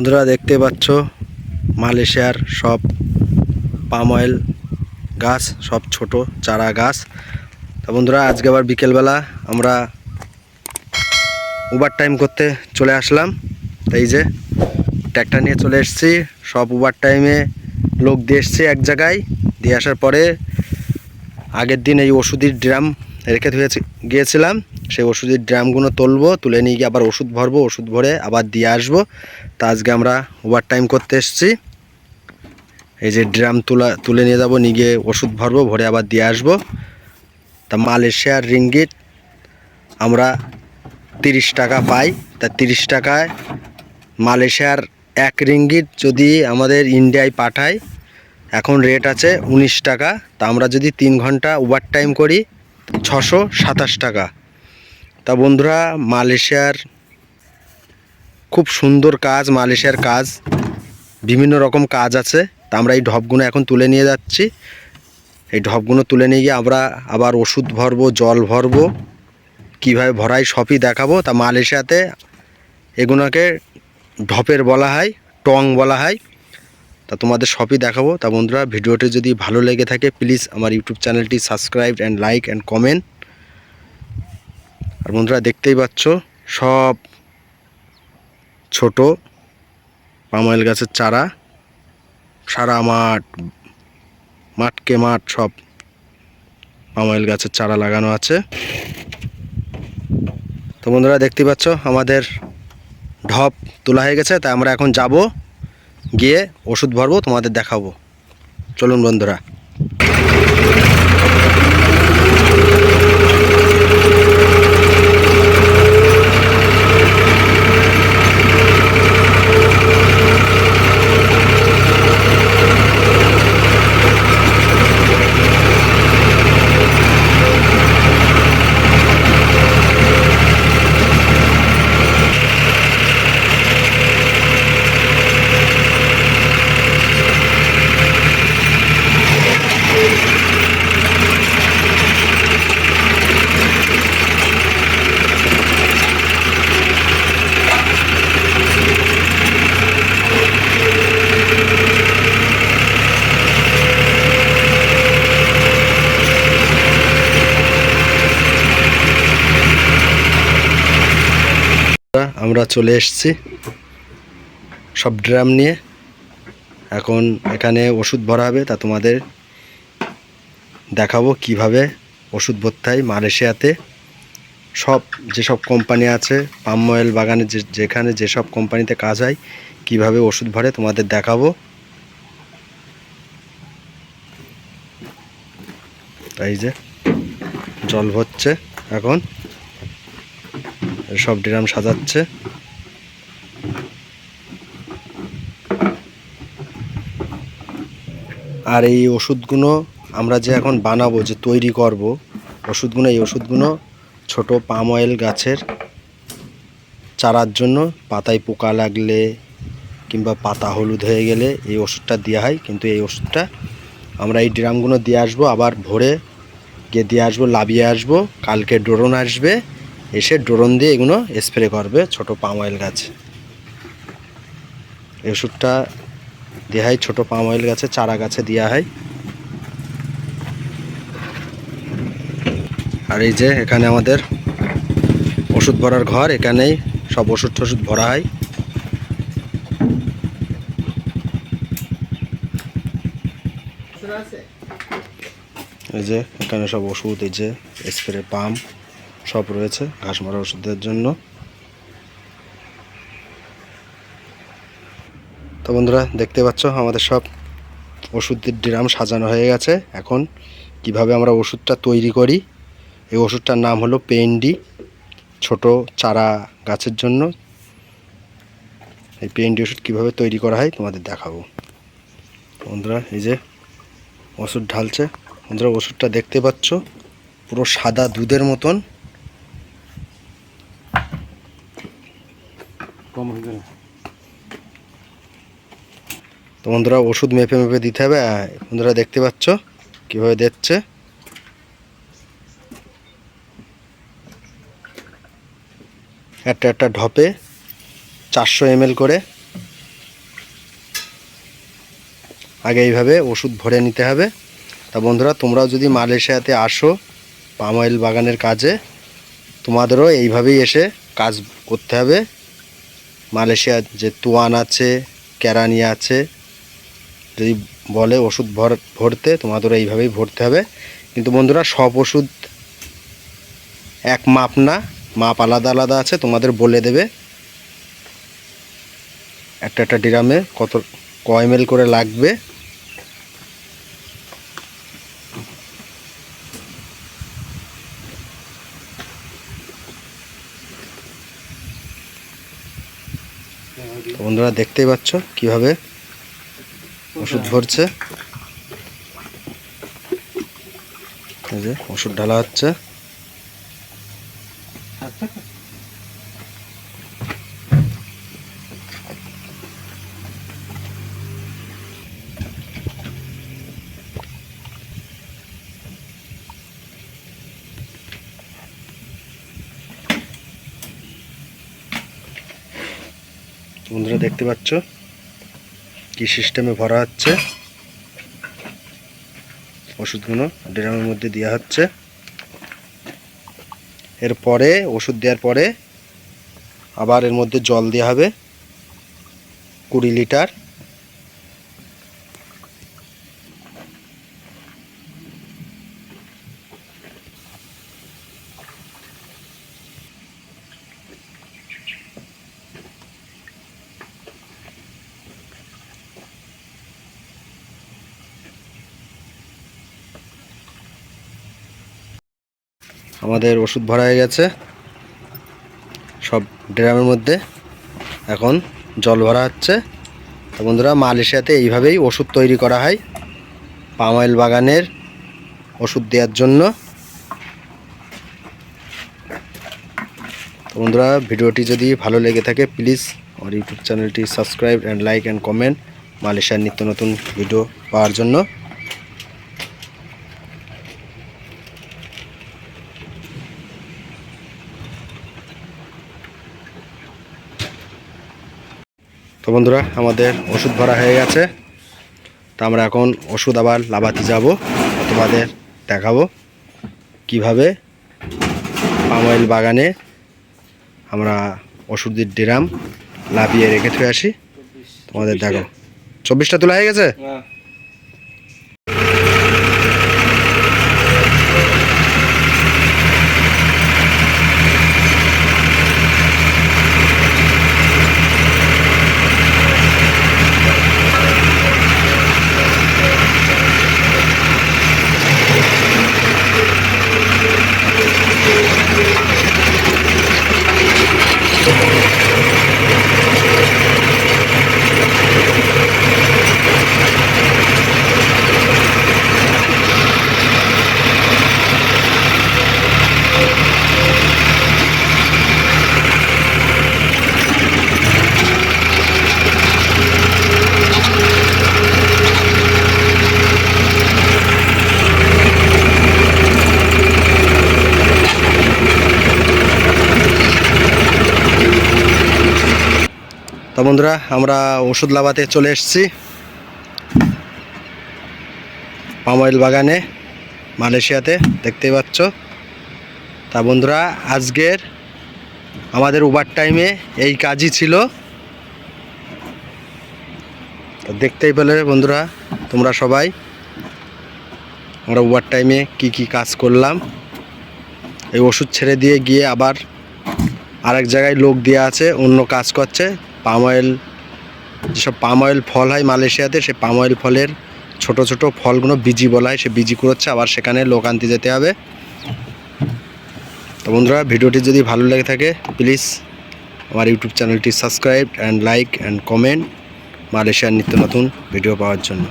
বন্ধুরা দেখতে পাচ্ছ, মালয়েশিয়ার সব পাম অয়েল গাছ, সব ছোট চারা গাছ। তা বন্ধুরা, আজকে আবার বিকেলবেলা আমরা ওভার টাইম করতে চলে আসলাম। এই যে ট্র্যাক্টর নিয়ে চলে এসেছি। সব ওভার টাইমে লোক দিয়ে এসছি এক জায়গায়। দিয়ে আসার পরে আগের দিন এই ওষুধের ড্রাম রেখে ধুয়েছি, গিয়েছিলাম। সেই ওষুধের ড্রামগুলো তুলবো, তুলে নিয়ে গিয়ে আবার ওষুধ ভরবো, ওষুধ ভরে আবার দিয়ে আসব। তা আজকে আমরা ওভার টাইম করতে এসেছি। এই যে ড্রাম তুলা, তুলে নিয়ে যাব, নিয়ে গিয়ে ওষুধ ভরবো, ভরে আবার দিয়ে আসব। তা মালয়েশিয়ার রিঙ্গিট আমরা তিরিশ টাকা পাই। তা তিরিশ টাকায় মালয়েশিয়ার এক রিঙ্গিট যদি আমাদের ইন্ডিয়ায় পাঠায়, এখন রেট আছে উনিশ টাকা। তা আমরা যদি তিন ঘণ্টা ওভার টাইম করি, ছশো সাতাশ টাকা। তা বন্ধুরা, মালয়েশিয়ার খুব সুন্দর কাজ, মালয়েশিয়ার কাজ। বিভিন্ন রকম কাজ আছে। তা আমরা এই ঢপগুলো এখন তুলে নিয়ে যাচ্ছি। এই ঢপগুলো তুলে নিয়ে গিয়ে আমরা আবার ওষুধ ভরবো, জল ভরবো। কীভাবে ভরাই সবই দেখাবো। তা মালয়েশিয়াতে এগুলোকে ঢপের বলা হয়, টং বলা হয়। তা তোমাদের সবই দেখাবো। তা বন্ধুরা, ভিডিওটি যদি ভালো লেগে থাকে প্লিজ আমার ইউটিউব চ্যানেলটি subscribe and like and comment আর বন্ধুরা দেখতেই পাচ্ছ, সব ছোট পামাইল গাছের চারা, সারা মাঠ, মাঠকে মাঠ সব পামাইল গাছের চারা লাগানো আছে। তো বন্ধুরা দেখতেই পাচ্ছ, আমাদের ঢপ তোলা হয়ে গেছে, তাই আমরা এখন যাব, গিয়ে ওষুধ ভরবো, তোমাদের দেখাবো। চলুন বন্ধুরা। আমরা চলে এসেছি। সব ড্রাম নিয়ে। এখন এখানে ওষুধ ভরা হবে, তা তোমাদের দেখাবো কীভাবে ওষুধ ভরতে হয় মালয়েশিয়াতে। সব, যেসব কোম্পানি আছে, পাম অয়েল বাগানে যেখানে যেসব কোম্পানিতে কাজ হয়, কীভাবে ওষুধ ভরে তোমাদের দেখাবো। তাই যে, জল ভরছে এখন। সব ড্রাম সাজাচ্ছে। আর এই ওষুধগুলো আমরা যে এখন বানাবো, যে তৈরি করব, ওষুধগুলো, এই ওষুধগুলো ছোট পাম অয়েল গাছের চারার জন্য, পাতায় পোকা লাগলে কিংবা পাতা হলুদ হয়ে গেলে এই ওষুধটা দেওয়া হয়। কিন্তু এই ওষুধটা আমরা এই ড্রামগুলো দিয়ে আসব, আবার ভরে গিয়ে দিয়ে আসব, লাভিয়ে আসব, কালকে ড্রোন আসবে। এসে ড্রোন দিয়ে এগুলো স্প্রে করবে ছোট পাম অয়েল গাছ। এই ওষুধটা দেওয়া হয় ছোটো পাম অয়েল গাছে চারা গাছে দেওয়া হয়। আর এই যে এখানে আমাদের ওষুধ ভরার ঘর এখানেই সব ওষুধ টষুধ ভরা হয়। এই যে এখানে সব ওষুধ এই যে স্প্রে পাম্প। সব রয়েছে ঘাস মারা ওষুধের জন্য। তো বন্ধুরা, দেখতে পাচ্ছ, আমাদের সব ওষুধের ড্রাম সাজানো হয়ে গেছে। এখন কীভাবে আমরা ওষুধটা তৈরি করি? এই ওষুধটার নাম হলো পেন্ডি, ছোট চারা গাছের জন্য। এই পেন্ডি ওষুধ কীভাবে তৈরি করা হয় তোমাদের দেখাবো। বন্ধুরা, এই যে ওষুধ ঢালছে। বন্ধুরা, ওষুধটা দেখতে পাচ্ছ, পুরো সাদা দুধের মতন তো বন্ধুরা ওষুধ মেপে মেপে দিতে হবে বন্ধুরা দেখতে পাচ্ছ কীভাবে দিচ্ছে। একটা একটা ঢপে চারশো এমএল করে। আগে এইভাবে ওষুধ ভরে নিতে হবে। তা বন্ধুরা তোমরাও যদি মালয়েশিয়াতে আসো, পাম অয়েল বাগানের কাজে, তোমাদেরও এইভাবেই এসে কাজ করতে হবে। মালয়েশিয়ার যে তুয়ান আছে ক্যারানি আছে যদি বলে ওষুধ ভর, ভরতে, তোমাদের এইভাবেই ভরতে হবে। কিন্তু বন্ধুরা, সব ওষুধ এক মাপ না, মাপ আলাদা আলাদা আছে, তোমাদের বলে দেবে। একটা একটা ড্রামে কত, ক এম করে লাগবে। বন্ধুরা, দেখতেই পাচ্ছ কীভাবে ওষুধ ভরছে এই যে ওষুধ ঢালা হচ্ছে। বন্ধুরা দেখতে পাচ্ছ? কি সিস্টেমে ভরা হচ্ছে? ওষুধগুলো ড্রামের মধ্যে দেওয়া হচ্ছে। এরপরে, ওষুধ দেওয়ার পরে আবার এর মধ্যে জল দেওয়া হবে। কুড়ি লিটার। আমাদের ওষুধ ভরা হয়ে গেছে। সব ড্রামের মধ্যে এখন জল ভরা হচ্ছে। তো বন্ধুরা, মালয়েশিয়াতে এইভাবেই ওষুধ তৈরি করা হয়। পাম অয়েল বাগানের ওষুধ দেওয়ার জন্য। তো বন্ধুরা, ভিডিওটি যদি ভালো লেগে থাকে, প্লিজ আমার ইউটিউব চ্যানেলটি subscribe and like and comment মালয়েশিয়ার নিত্য নতুন ভিডিও পাওয়ার জন্য। তো বন্ধুরা, আমাদের ওষুধ ভরা হয়ে গেছে। তা আমরা এখন ওষুধ আবার লাভাতে যাব, তোমাদের দেখাবো কীভাবে পাম অয়েল বাগানে আমরা ওষুধের ড্রাম লাভিয়ে রেখে থুয়ে আসি। তোমাদের দেখো চব্বিশটা তোলা হয়ে গেছে? তো বন্ধুরা, আমরা ওষুধ লাভাতে চলে এসেছি। পাম অয়েল বাগানে, মালয়েশিয়াতে, দেখতেই পাচ্ছ। তা বন্ধুরা, আজকের আমাদের ওভার টাইমে এই কাজই ছিল। দেখতেই পেলে বন্ধুরা, তোমরা সবাই। আমরা ওভার টাইমে কি কি কাজ করলাম। এই ওষুধ ছেড়ে দিয়ে গিয়ে আবার আরেক জায়গায় লোক দিয়ে আছে, অন্য কাজ করছে। পাম অয়েল, যেসব পাম অয়েল ফল হয় মালয়েশিয়াতে, সে পাম অয়েল ফলের ছোট ছোট ফলগুলো বিজি বলা হয় সে বিজি কুড়োচ্ছে, আবার সেখানে লোক আনতে যেতে হবে। তো বন্ধুরা, ভিডিওটি যদি ভালো লেগে থাকে প্লিজ আমার ইউটিউব চ্যানেলটি subscribe and like and comment মালয়েশিয়ার নিত্য নতুন ভিডিও পাওয়ার জন্য।